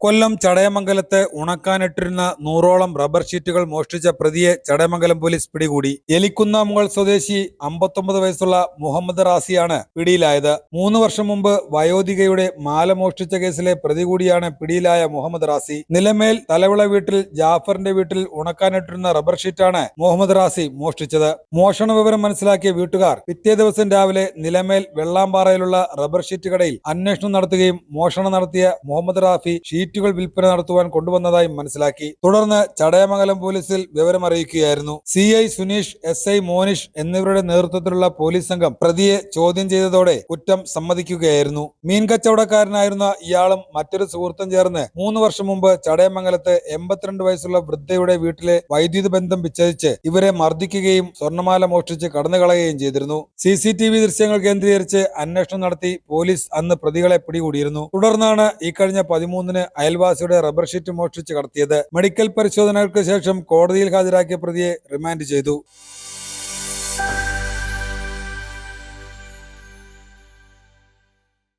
കൊല്ലം ചടയമംഗലത്ത് ഉണക്കാനിട്ടിരുന്ന നൂറോളം റബ്ബർ ഷീറ്റുകൾ മോഷ്ടിച്ച പ്രതിയെ ചടയമംഗലം പോലീസ് പിടികൂടി. എലിക്കുന്നാമുകൾ സ്വദേശി അമ്പത്തൊമ്പത് വയസ്സുള്ള മുഹമ്മദ് റാസിയാണ് പിടിയിലായത്. മൂന്ന് വർഷം മുമ്പ് വയോധികയുടെ മാല മോഷ്ടിച്ച കേസിലെ പ്രതി കൂടിയാണ് പിടിയിലായ മുഹമ്മദ് റാസി. നിലമേൽ തലവിള വീട്ടിൽ ജാഫറിന്റെ വീട്ടിൽ ഉണക്കാനിട്ടിരുന്ന റബ്ബർ ഷീറ്റാണ് മുഹമ്മദ് റാസി മോഷ്ടിച്ചത്. മോഷണ വിവരം മനസ്സിലാക്കിയ വീട്ടുകാർ പിറ്റേ ദിവസം രാവിലെ നിലമേൽ വെള്ളാമ്പാറയിലുള്ള റബ്ബർ ഷീറ്റ് കടയിൽ അന്വേഷണം നടത്തുകയും മോഷണം നടത്തിയ മുഹമ്മദ് റാഫി ഷീറ്റുകൾ വിൽപ്പന നടത്തുവാൻ കൊണ്ടുവന്നതായും മനസ്സിലാക്കി. തുടർന്ന് ചടയമംഗലം പോലീസിൽ വിവരമറിയിക്കുകയായിരുന്നു C I Suneesh S I Monish എന്നിവരുടെ നേതൃത്വത്തിലുള്ള പോലീസ് സംഘം പ്രതിയെ ചോദ്യം ചെയ്തതോടെ കുറ്റം സമ്മതിക്കുകയായിരുന്നു. മീൻ കച്ചവടക്കാരനായിരുന്ന ഇയാളും മറ്റൊരു സുഹൃത്തും ചേർന്ന് മൂന്ന് വർഷം മുമ്പ് ചടയമംഗലത്ത് എൺപത്തിരണ്ട് വയസ്സുള്ള വൃദ്ധയുടെ വീട്ടിലെ വൈദ്യുതി ബന്ധം വിച്ഛേദിച്ച് ഇവരെ മർദ്ദിക്കുകയും സ്വർണമാല മോഷ്ടിച്ച് കടന്നുകളയുകയും ചെയ്തിരുന്നു. സി സി ടി വി ദൃശ്യങ്ങൾ കേന്ദ്രീകരിച്ച് അന്വേഷണം നടത്തി പോലീസ് അന്ന് പ്രതികളെ പിടികൂടിയിരുന്നു. തുടർന്നാണ് ഇക്കഴിഞ്ഞ കഴിഞ്ഞ പതിമൂന്നിന് അയൽവാസിയുടെ റബ്ബർ ഷീറ്റ് മോഷ്ടിച്ച് കടത്തിയത് മെഡിക്കൽ പരിശോധനകൾക്ക് ശേഷം കോടതിയിൽ ഹാജരാക്കിയ പ്രതിയെ റിമാൻഡ് ചെയ്തു.